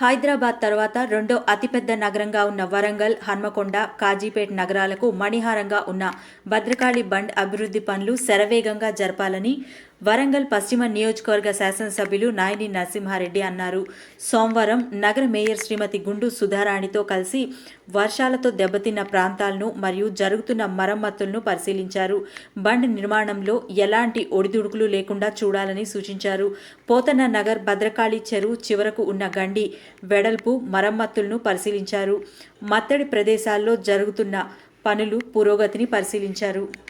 హైదరాబాద్ తర్వాత రెండో అతిపెద్ద నగరంగా ఉన్న వరంగల్ హన్మకొండ కాజీపేట్ నగరాలకు మణిహారంగా ఉన్న భద్రకాళి బండ్ అభివృద్ధి పనులు శరవేగంగా జరపాలని వరంగల్ పశ్చిమ నియోజకవర్గ శాసనసభ్యులు నాయని నరసింహారెడ్డి అన్నారు. సోమవారం నగర మేయర్ శ్రీమతి గుండు సుధారాణితో కలిసి వర్షాలతో దెబ్బతిన్న ప్రాంతాలను మరియు జరుగుతున్న మరమ్మతులను పరిశీలించారు. బండ్ నిర్మాణంలో ఎలాంటి ఒడిదుడుకులు లేకుండా చూడాలని సూచించారు. పోతన్న నగర్ భద్రకాళి చెరువు చివరకు ఉన్న గండి వెడల్పు మరమ్మతులను పరిశీలించారు. మత్తడి ప్రదేశాల్లో జరుగుతున్న పనులు పురోగతిని పరిశీలించారు.